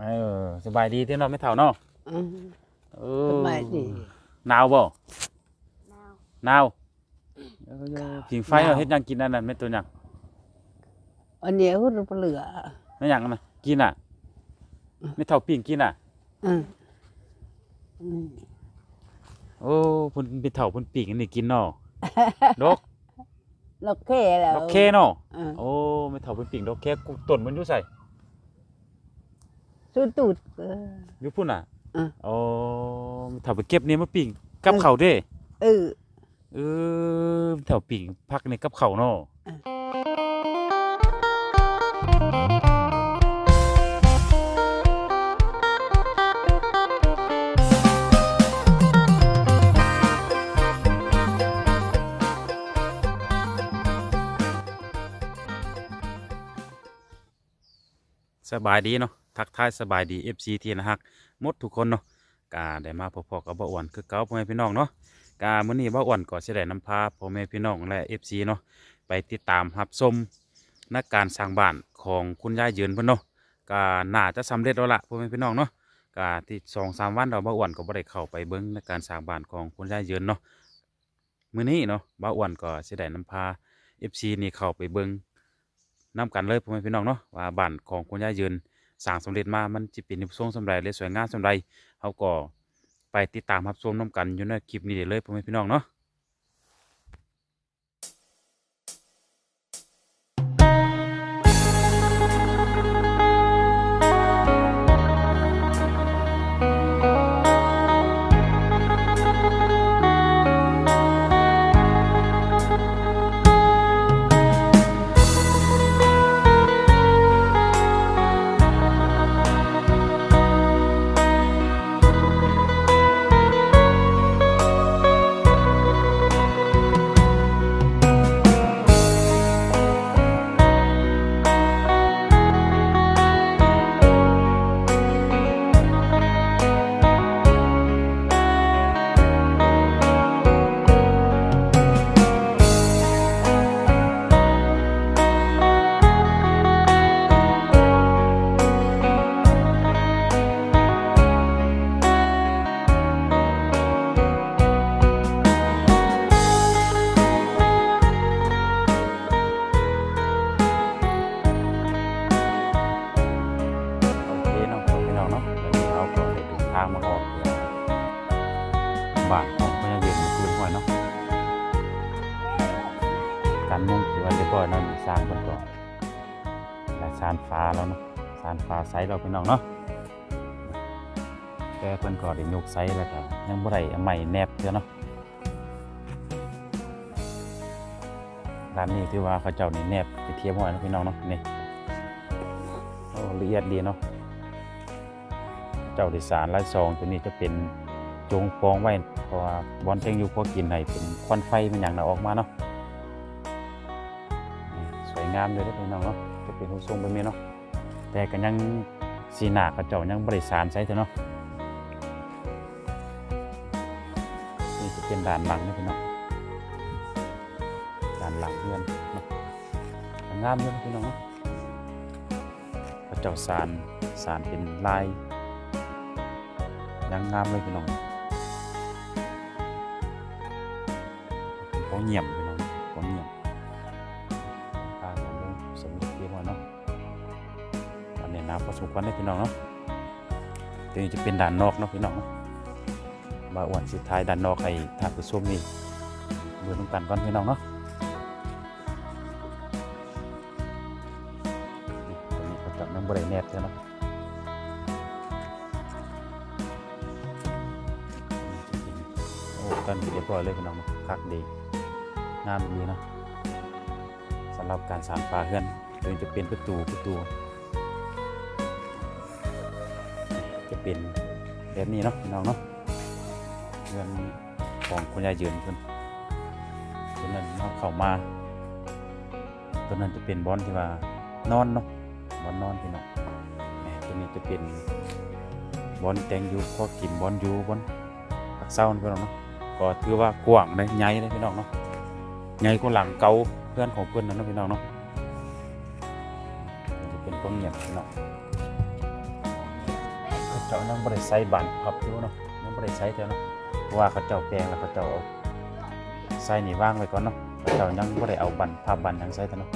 เออสบายดีที่เนาะไม่เท่าเนาะอืมเออสบายดีหนาวบ่นาวหนาวเออผิงไฟเอาเฮ็ดหยังกินอันนั้นไม่ตัวหยังอันเนี้ยหุ่นเหลือไม่หยังนะกินอะ ไม่เท่าปิ้งกินอะอืมอืมโอ้เพิ่นไปเท่าเพิ่นปิ้งอันนี้กินเนาะดอกดอกแค่แล้วดอกแคเนาะอ่าโอ้ไม่เท่าเพิ่นปิ้งดอกแคกูต้นมันอยู่ไส สุดตูดเออ อยู่พุ่นน่ะอะโอ้ไม่เท่าไปเก็บนี่มาปิ้งกับข้าวเด้ เออ เออแถวปิ่งพักในกับเขาวเนาะอะ สบายดีเนาะ ทักทายสบายดี FC ที่นะฮักมดทุกคนเนาะกาได้มาพบๆกับบ่าวอ้วนคือเก่าพ่อแม่พี่น้องเนาะกามื้อนี้บ่าวอ้วนก็สิได้นำพาพ่อแม่พี่น้องและ FC เนาะไปติดตามรับชมนักการสร้างบ้านของคุณยายยืนเพิ่นเนาะกาน่าจะสำเร็จแล้วล่ะพ่อแม่พี่น้องเนาะกาที่2-3วันเราบ่าวอ้วนก็บ่ได้เข้าไปเบิ่งในกการสร้างบ้านของคุณยายยืนเนาะมื้อนี้เนาะบ่าวอ้วนก็สิได้นำพา FC นี่เข้าไปเบิ่งนํกันเลยพ่อแม่พี่น้องเนาะว่าบ้านของคุณยายยืน สร้างสำเร็จมา มันจะเป็นทรงสำไรเลยสวยงามสำไรเขาก็ไปติดตามรับชมนํกันอยู่ในคลิปนี้ได้เลยพ่อแม่พี่น้องเนาะางมาออกบ้านของคุณยายยืนเมื่อคืนห้อยเนาะการมุ่งที่ว่าเรียบร้อยเนาะนี่สร้างเพิ่นและสานฟ้าแล้วเนาะสานฟ้าไซส์เราพี่น้องเนาะแต่เพิ่นก็ได้ยกไซส์แล้วก็ยังบ่ได้เอาไม้แนบเด้อเนาะร้านนี้ถือว่าเขาเจ้านี่แนบไปเทียมไว้เนาะพี่น้องเนาะนี่ละเอียดดีเนาะ จ้าดิสารลายซองตัวนี้จะเป็นจงปองไว้เพราะว่าบอลเทงอยู่พอกินให้เป็นควันไฟมันหยังน่ะออกมาเนาะสวยงามเลยเด้อพี่น้องเนาะจะเป็นรูปทรงแบบนี้เนาะแต่ก็ยังสีหนาเขาเจ้ายังบ่ได้สารใส่เถอะเนาะนี่จะเป็นด่านหลังนะพี่น้องด่านหลังเพื่อนงามเลยนะพี่น้องเนาะพระเจ้าสารสารเป็นลาย ยังงามเลยพี่น้องเขาเงียบพี่น้องเขาเงียบทางของลุงสมเด็จเทียมเนาะอันนี้น้ำพอสมควรได้พี่น้องเนาะตัวนี้จะเป็นด่านนอกเนาะพี่น้องเนาะมาอ้วนสุดท้ายดันนอกให้ทานผู้ชมนี่เบื่อน้ำกันก่อนพี่น้องเนาะนี่ตอนนี้เขาจับน้ำบริแนบ อนนี้เรียบร้อยเลยพี่น้องเนาคักดีงามดีเนาะสำหรับการสานปลาเฮือนโดยจะเป็นประตูประตู จะเป็นแบบนี้เนาะพี่น้องเนาะเงินของคุณยายยืนเพิ่นตัวนั้นเอาเข้ามาตัวนั้นจะเป็นบอนที่ว่านอนเนาะบอนนอนพี่น้องแหม่ตัวนี้จะเป็นบอนแตงยู่พอกินบอนยูบอนผักเศร้านี่พี่น้องเนาะ ก็ถือว่ากว้างเลยใหญ่เลยพี่น้องเนาะใหญ่กว่าหลังเก่าเพื่อนของเพื่อนนั่นเนะพี่น้องเนาะจะเป็นความเงียบพี่น้องเจ้ายังบ่ได้ใส่บานพับอยู่เนาะยังบ่ได้ใส่เท่าเนาะเพราะว่าเขาเจ้าแปลงแล้วเขาเจ้าเอาใส่นี่วางไว้ก่อนเนาะเขาเจ้ายังบ่ได้เอาบันพับบันยังใส่เท่าเนาะ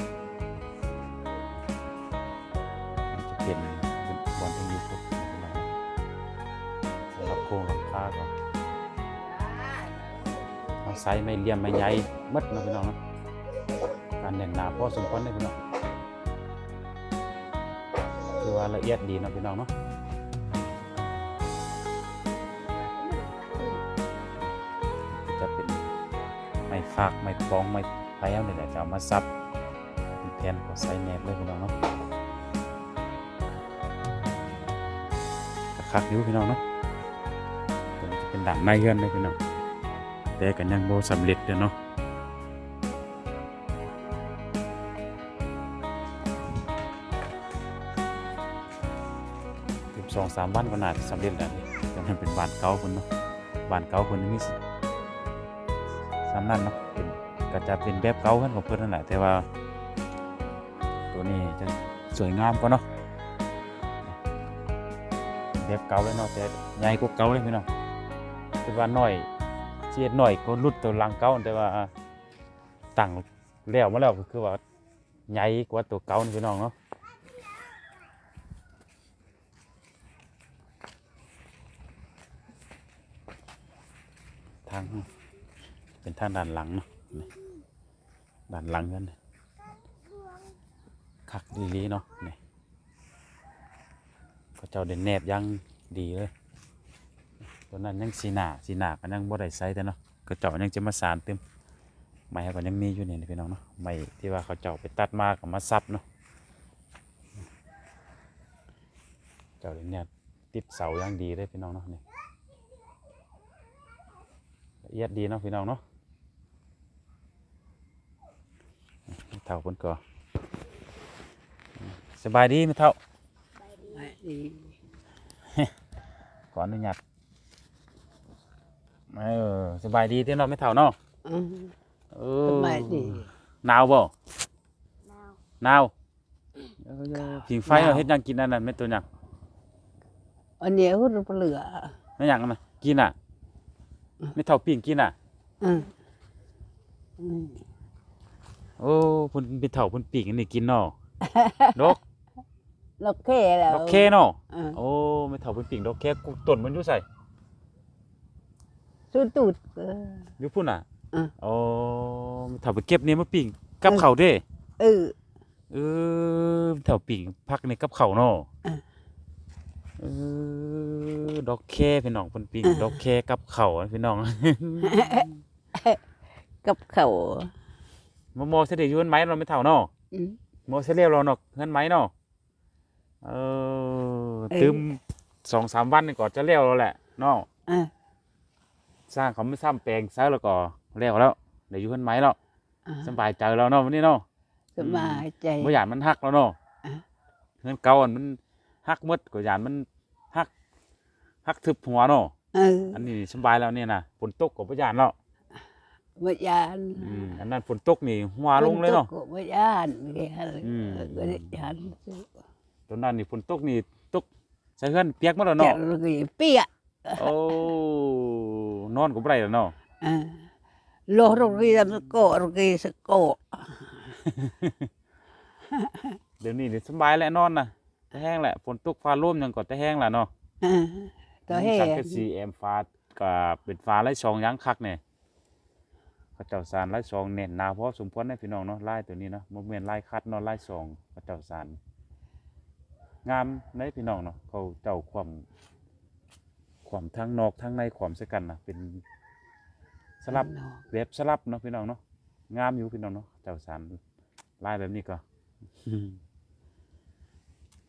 เอาใส่ไม่เลี่ยมไม่ใหญ่หมดนาะพี่น้องนะการแน่นหนาพอสมควรเลยพี่น้องคือว่าละเอียดดีนะพี่น้องเนาะจะเป็นไม้ฟากไม้ปองไม้ไผ่เอาเนี่ยแหละจะเอามาซับเป็นแผ่นก็ใส่แนบเลยพี่น้องเนาะคักอยู่พี่น้องเนาะจะเป็นด่านไม้เฮือนเลยพี่น้อง แต่กันยังโบสำเร็จเด้อเนาะสิบสองสามวันก็น่าจะสำเร็จแล้วนี่แต่มันเป็นบ้านเก่าคนเนาะบ้านเก่าคนนี้สำนันเนาะเป็นก็จะเป็นแบบเก่าขึ้นของเพื่อนนั่นแหละแต่ว่า ตัวนี้จะสวยงามกว่าเนาะแบบเก่าเลยเนาะแต่ใหญ่กว่าเก่าเลยพี่น้องแต่ว่าน้อย เสียดน้อยก็รุดตัวหลังเก่าแต่ว่าตั้งแล้วมาแล้วก็คือว่าใหญ่กว่าตัวเก่าพี่น้องเนาะทางเป็นทางด้านหลังเนาะนี่ด้านหลังกันคักดีๆเนาะนี่เขาเจ้าเด่นแนบยังดีเลย ตัวนั้นยังสีหนาสีหนาก็ยังบ่ได้ใส่แต่เนาะก็เจ้ายังจะมาสานเต็มไม้ก็ยังมีอยู่นี่นะพี่น้องเนาะไม้ที่ว่าเขาเจ้าไปตัดมาก็มาซับเนาะเจ้าเด่นเนี่ยติดเสายังดีเลยพี่น้องเนาะนี่ละเอียดดีเนาะพี่น้องเนาะไม่เท่าเพิ่นก็สบายดีไม่เท่าไม่ดีขออนุญาต เออสบายดีที่เนาะไม่เท่าเนาะอืมเอสอบายดีหนาวบ่หนาวเออผิงไฟเอาเฮ็ดหยังกินอันนั้นแม่นตัวหยังอันเนี้ยหุ่นเหลือแม่นหยังอันน่ะกินอะไม่เท่าปิ้งกินอะอืมอืมโอ้เพิ่นไม่เท่าเพิ่นปิ้งอันนี้กินเนาะดอกเราแค่แล้วดอกเคเนาะอืมโอ้ไม่เท่าเป็นปิ่งดอกแค่กุกต้นมันอยู่ใส่ สู้ตูดเออ อยู่พุ่นอะอะโอ้ไม่เท่าไปเก็บเนี่ยมาปิ่งกับเขาวเด้ เออ เออไม่เท่าปิ่งพักในกับเขาวเนาะอะเออดอกแค่พี่น้องเป็นปิ่งอะ ดอกแค่กับเขาวอะพี่น้อง กับเขาโมโมเสด็จอยู่เฮือนไม้เราะไม่เท่าเนาะอืมโมเสเลียวเราเนาะเฮือนไม้เนาะเออเออ ตึมสองสามวันนี่ก็จะเลี้ยวแล้วแหละเนาะอะ สร้างเขาไม่ซ้ำแปลงซะแล้วก็เลี้ยวแล้วเดี๋ยวอยู่เฮือนไม้แล้วอะสบายใจแล้วเนาะวันนี้เนาะสบายใจ บ่หยานมันหักแล้วเนาะอะ เงินเก่าอันมันหักหมดก็หยานมันหักหักทึบหัวเนาะเอออันนี้สบายแล้วเนี่ยนะฝนตกก็บ่หยานแล้ววิญญาณอืมอันนั้นฝนตกนี่หัวลงเลยเนาะก็วิญญาณแกเลยอืมก็วิญญาณตอนนั้นนี่ฝนตกนี่ตกใส่เฮือนเปียกหมดแล้วแกเนาะเลยเปียกโอ้ นอนก็บ่ได้แล้วเนาะอะโลโรกีสโกโรกีสโกเดี๋ยวนี้นี่สบายแล้วนอนน่ะแต่แห้งแหละฝนตกฟ้าร่มหยังก็แต่แห้งแหละเนาะอะตัวเฮสังกะสีแอมฟ้าก็เป็นฟ้าไร้ช่องหยังคักเนี่ยเขาเจ้าสารไร้ช่องเน้นหนาเพราะสมควรให้พี่น้องเนาะไล่ตัวนี้เนาะบ่แม่นไล่คัดเนาะไล่ช่องเขาเจ้าสารงามในพี่น้องเนาะเขาเจ้าความ ความทั้งนอกทั้งในความใส่กันนะเป็นสลับแบบสลับเนาะพี่น้องเนาะงามอยู่พี่น้องเนาะเจ้าสารไล่แบบนี้ก็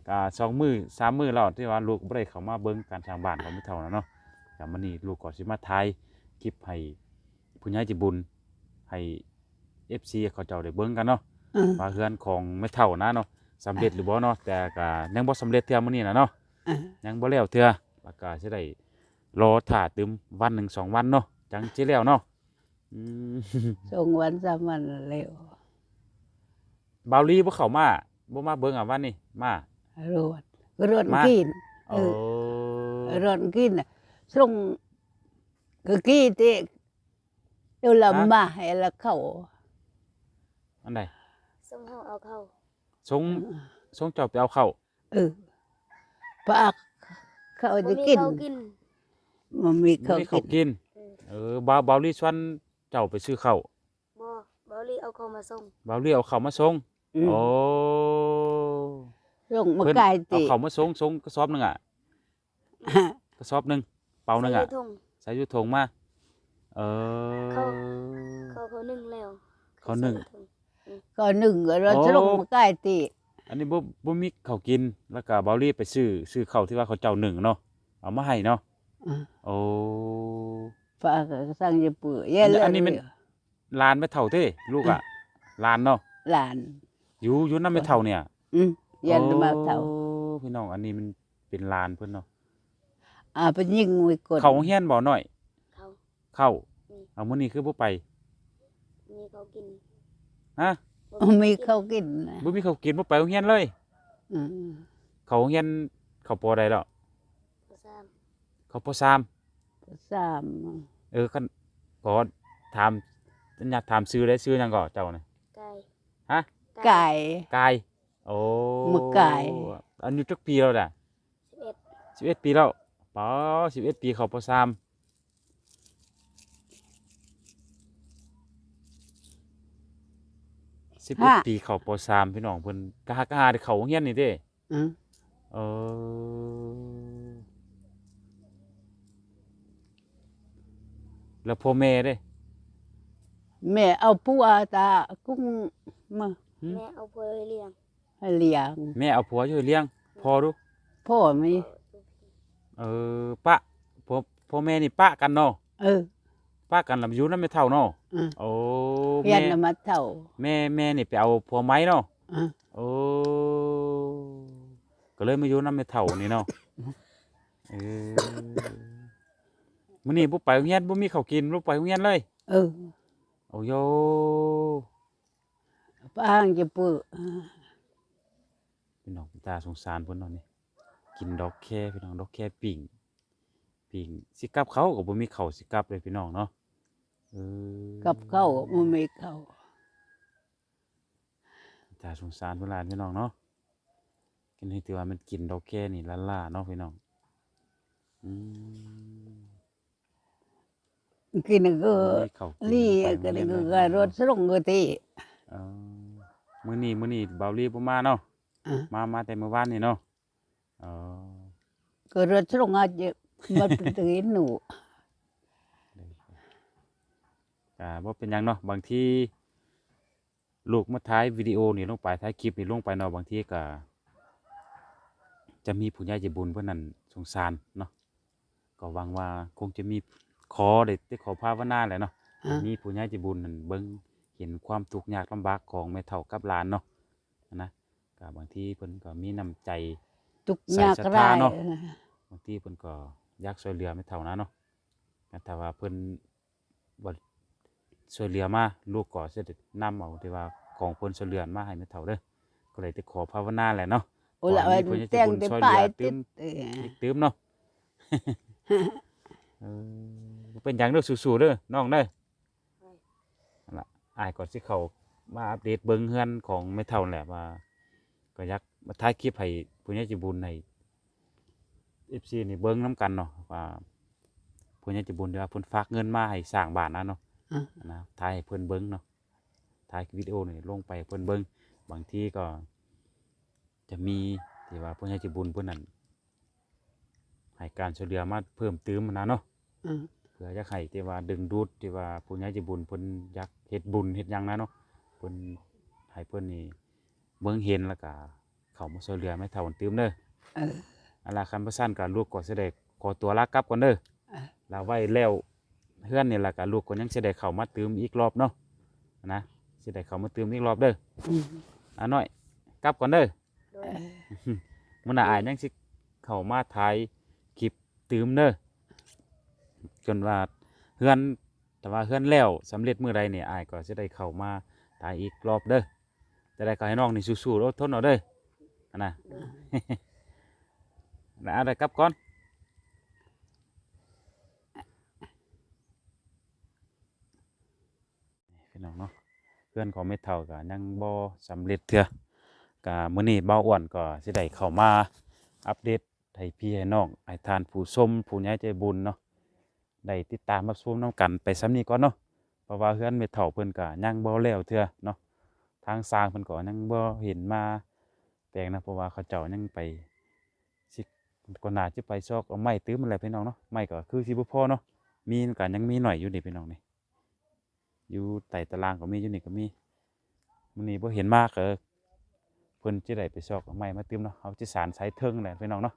ก็สองมือสามมือแล้วที่ว่าลูกบ่ได้เข้ามาเบิ่งการทางบ้านของมิเท่านะเนาะแต่มื้อนี้ลูกก็สิมาถ่ายคลิปให้ผู้ใหญ่ใจบุญให้ FC เขาเจ้าได้เบิ่งกันเนาะอะว่าเฮือนของไม่เท่านะเนาะสำเร็จหรือบ่เนาะแต่ก็ยังบ่สำเร็จเทื่อมื้อนี้นะเนาะอะยังบ่แล้วเทื่อแล้วก็สิได้ รอท่าตึมวันหนึ่งสองวันเนาะจังสิแล้วเนาะอืมส่งวันสามวันเร็วบาวลีบ่เข้ามาบ่มาเบิ่งอะวันนี้มารวดรวดมากินเอโอ้อ ron kin xong cái kia thì đâu là Hả? mà hay là khẩu อันใดส่งเฮาเอาเข้าสงสงเจ้าไปเอาเข้าว ừ bà khẩu บ่ thì มี kinh ข้าวกิน mà mi บ่ khẩu มีข้าว kinh กินเออเออบาวบาวลี่ชวนเจ้าไปซื้อข้าวบ่บ่ลีเอาเข้ามาส่งบาวลี่เอาข้าวมาส่ง ừ. โอ้ xong mà เพิ่น cài เอา thì ข้าวมาส่งส่งกระสอบหนึงอะกระสอบหนึงเปาหนึงอะใส่ถุง ใส่อยู่ถุงมาเออ เข้า เขาเขานึ่งแล้วเขานึ่ง ใส่ถุ có nừng rồi Ồ. xong mà cài thì อันนี้บ่บ่มีข้าวกินแล้วก็บาวลี่ไปซื้อซื้อข้าวที่ว่าเขาเจ้าหนึ่งเนาะเอามาให้เนาะ ừ. โอ้ phá sang như bữa Anh- yeah anh đi mình- ลานไม่เท่าเด้ลูกอะลานเนาะ làn อยู่อยู่นำไม่เท่าเนี่ย ừ yeah nó mà โอ้ thầu พี่น้องอันนี้มันเป็นลานเพิ่นเนาะ à bên nhìn người cột เขาโรงเฮียนบ่หน่อย เขาเข้าอืมเอามื้อนี้คือบ่ไปมีเขากินฮะบ่ mi กิน khâu kinh บ่มีข้าวกินบ่ไปโรงเฮียนเลย ừ. เขาโรงเฮียนเขาปอใดแล้วบ่ซ้ำ เขาปอสาม sam เออคันก็ถามอยากถามซื้อได้ซื้อหยังก็เจ้าน่ะ ไก่ฮะ cài กาย โอ้มึกกาย อายุจักปีแล้วน่ะสิบเอ็ด11ปีแล้วป๋อ11ปีเขาปอสามสิบเอ็ดปีเขาปอสามพี่น้องเพิ่นกะหากะหาได้เข้าโรงเรียนนี่เด้ ừ. เออ แล้วพ่อแม่เด้ mẹ ao pua ta cũng mà หืมแม่เอาผัวไปเลี้ยง liền แม่เอาผัวช่วยเลี้ยงพ่อดูพ่อมีเออปะพ่อพ่อแม่นี่ปะกันเนาะ ừ ปะกันแล้วอยู่นำไม่เท่าเนาะ ừ โอ้ยัแม่นน่ะมาเท่าแม่แม่นี่ไปเอาผัวไม้เนาะ ừ โอ้ก็เลยมาอยู่นำไม่เท่านี่เนาะเออ มื้อนี้บ่ไปโรงเรียนบ่มีข้าวกินบ่ไปโรงเรียนเลย ừ โอ้โย bang จะปื้อพี่น้องตาสงสารเพิ่นเนาะนี่กินดอกแค่พี่น้องดอกแค่ปิ่งปิ่งสิกลับเขาก็บ่มีข้าวสิกลับเลยพี่น้องเนาะเออกับเข้ามันไม่เข้าตาสงสารเพิ่นหลานพี่น้องเนาะกินให้ถือว่ามันกินดอกแค่นี่ละล่าเนาะพี่น้องอืม กินก็มีข้าวกินลี่ไปก็โรงนี่เรียนก็รถส่งก็ตีเออมื้อนี้มื้อนี้เบาลีบ่มาเนาะอะมามาแต่เมื่อวานนี่เนาะอ๋อก็รถส่งอาจจะมาตื่นหนูอ่าบ่เป็นหยังเนาะบางทีลูกมาท้ายวิดีโอนี่ลงไปท้ายคลิปนี่ลงไปเนาะบางทีก็จะมีผู้ใหญ่ใจบุญเพิ่นนั่นสงสารเนาะก็หวังว่าคงจะมี ขอได้ได้ขอภาวนาแหละเนาะอะมีผู้ใหญ่ใจบุญนั่นเบิ่งเห็นความทุกข์ยากลำบากของแม่เฒ่ากับหลานเนาะนะก็บางทีเพิ่นก็มีน้ำใจ ทุกใส่ยากศรัทไรธาเนาะ บางทีเพิ่นก็อยากช่วยเหลือแม่เฒ่านะเนาะแต่ถ้าว่าเพิ่นบ่ช่วยเหลือมาลูกก็สิได้นำเอาที่ว่าของเพิ่นช่วยเหลือมาให้แม่เฒ่าเด้อก็เลยได้ขอภาวนาแหละเนาะ โอ้ละขอให้มีผู้ใหญ่แต่งใจบุญได้ช่วยไปเหลือติดเติมอีกตืมเนาะ เออบ่เป็นหยังเด้อสู้ๆเด้อน้องเด้อนั่นล่ะอ้ายก็สิเข้ามาอัปเดตเบิ่งเฮือนของแม่เฒ่าแหละว่าก็อยากมาถ่ายคลิปให้ผู้ใหญ่ใจบุญให้ FC นี่เบิ่งนํกันเนาะว่าผู้ใหญ่ใจบุญที่ว่าเพิ่นฝากเงินมาให้สร้างบ้านนะเนาะอะนะถ่ายให้เพิ่นเบิ่งเนาะถ่ายวิดีโอนี่ลงไปให้เพิ่นเบิ่งบางทีก็ จะมีที่ว่าผู้ใหญ่ใจบุญเพิ่นนั่นให้การช่วยเหลือมาเพิ่มเติมนะเนาะอะ เพื่ออยากให้ที่ว่าดึงดูดที่ว่าผู้ใหญ่ใจบุญเพิ่นอยากเฮ็ดบุญเฮ็ดหยังนะเนาะเพิ่นให้เพิ่นนี่เบิ่งเห็นแล้วก็เข้ามาช่วยเหลือไม่เท่าเติมเด้อเอออันละคันบ่ซั่นก็ลูกก็สิได้ขอตัวลากลับก่อนเด้ออะลาไว้แล้วเฮือนนี่ล่ะก็ลูกก็ยังสิได้เข้ามาเติมอีกรอบเนาะนะสิได้เข้ามาเติมอีกรอบเด้ออืมอะน้อยกลับก่อนเด้อโดยมื้อหน้าอายยังสิเข้ามาถ่ายคลิปเติมเด้อ จนว่าเฮือนแต่ว่าเฮือนแล้วสำเร็จเมื่อใดเนี่ยอายก็จะได้เข้ามาตายอีกรอบเด้อจะได้ก็ให้น้องนี่สู้ๆอดทนเอาเด้อนะนะอะไรครับก่อนพี่น้องเนาะเพื่อนของเม็ดเท่ากับยังบ่สำเร็จเถอะกับมื้อนี่เบาอ้วนก็สิได้เข้ามาอัปเดตให้พี่ให้น้องไอ้ทานผู้ชมผู้ย้ายใจบุญเนาะ ได้ติดตามรับชมนํกันไปซ้ำนี้ก่อนเนาะเพราะว่าเพื่อนไม่เท่าเพิ่นก็ยังบ่แล้วเทื่อเนาะทางสร้างเพิ่นก็ยังบ่เห็นมาแปลงนะเพราะว่าเขาเจ้ายังไปสิก็น่าจะไปซอกเอาไม้ตื้มอะไรพี่น้องเนาะไม้ก็คือสิบ่พอเนาะมีก็ยังมีหน่อยอยู่นี่พี่น้องนี่อยู่ใต้ตารางก็มีอยู่นี่ก็มีมันนี่บ่เห็นมากเออเพิ่นจะได้ไปซอกเอาไม้มาเติมเนาะเอาจะสารสายเทิงแหละพี่น้องเนาะ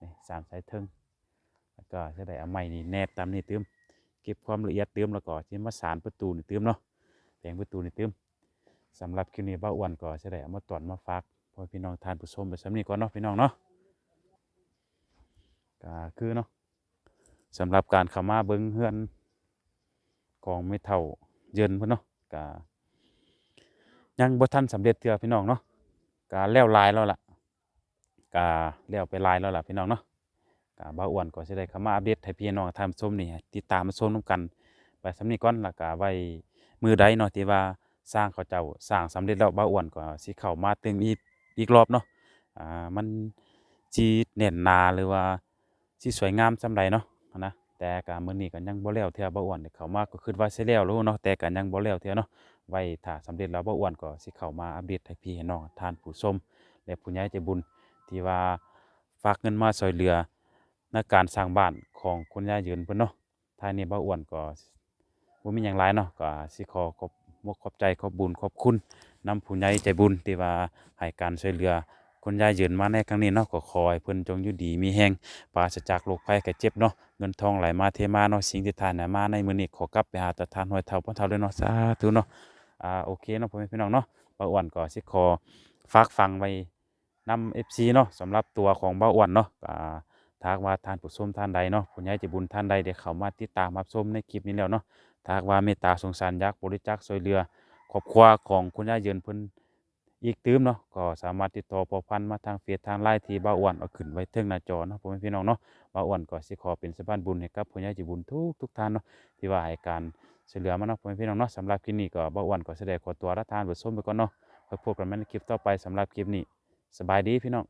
นี่สารสายเทิง แล้วก็จะได้เอาไม้นี่แนบตามนี่เติมเก็บความละเอียดเติมแล้วก็จะมาสารประตูนี่เติมเนาะแผงประตูนี่เติมสำหรับคลิปนี้บ้าอ้วนก็จะได้เอามาตอนมาฝากพอพี่น้องทานผู้ชมไปสำนีก่อนเนาะพี่น้องเนาะก็คือเนาะสำหรับการข้ามาเบิ่งเฮือนของไม่เท่าเยินเพิ่นเนาะกะยังบ่ทันสำเร็จเทื่อพี่น้องเนาะกะแล้วลายแล้วล่ะกะแล้วไปลายแล้วล่ะพี่น้องเนาะ กะบ่าอ้วนก็สิได้เข้ามาอัปเดตให้พี่น้องทานชมนี่ติดตามมาชมนํกัน ไปสำนีก่อนแล้วก็ไว้มือใดเนาะที่ว่าสร้างเขาเจ้าสร้างสำเร็จแล้วบ่าอ้วนก็สิเข้ามาเติมอีกอีกรอบเนาะอ่ามันสิแน่นนาหรือว่าสิสวยงามส่ำใดเนาะนะแต่การมื้อนี้ก็ยังบ่แล้วเทื่อบ่อ้วนเข้ามาก็คิดว่าสิแล้วรู้เนาะแต่ก็ยังบ่แล้วเทื่อเนาะไว้ถ้าสำเร็จแล้วบ่อ้วนก็สิเข้ามาอัปเดตให้พี่ให้น้องทานผู้ชมและผู้ใหญ่ใจบุญที่ว่าฝากเงินมาช่วยเหลือ ในการสร้างบ้านของคุณยายยืนเพิ่นเนาะท้ายนี้บ่อ้วนก็บ่มีหยังหลายเนาะก็สิขอขอบมกขอบใจขอบบุญขอบคุณนำผู้ใหญ่ใจบุญที่ว่าให้การช่วยเหลือคุณยายยืนมาในครั้งนี้เนาะก็ขอให้เพิ่นจงอยู่ดีมีแรงปราศจากโรคภัยไข้เจ็บเนาะเงินทองไหลมาเทมาเนาะสิ่งที่ทานน่ะมาในมื้อนี้ขอกลับไปหาตะทานหอยเท่าพ่อเท่าเลยเนาะสาธุเนาะอ่าโอเคเนาะพ่อแม่พี่น้องเนาะบ่าอ้วนก็สิขอฝากฟังไว้นำ FC เนาะสำหรับตัวของบ่าอ้วนเนาะอ่า ถ้ากว่าทานผู้ชมท่านใดเนาะผู้ใหญ่ใจบุญท่านใดได้เข้ามาติดตามรับชมในคลิปนี้แล้วเนาะถ้ากว่าเมตตาสงสารยากษ์บริจาคช่วยเหลือครอบครัวของคุณยายเยินเพิ่นอีกตืมเนาะก็สามารถติดต่อพอพันมาทางเฟซทางไลน์ที่บ่าอ้วนเอาขึ้นไว้เทิงหน้าจอเนาะพ่อแม่พี่น้องเนาะบ่าอ้วนก็สิขอเป็นสะพานบุญให้กับผู้ใหญ่ใจบุญทุกทุกท่านเนาะที่ว่าให้การช่วยเหลือมาเนาะพ่อแม่พี่น้องเนาะสำหรับคลิปนี้ก็บ่าอ้วนก็แสดงขอตัวรับทานบทส้มไปก่อนเนาะไว้พบกันใหม่ในคลิปต่อไปสำหรับคลิปนี้ สบายดีพี่น้อง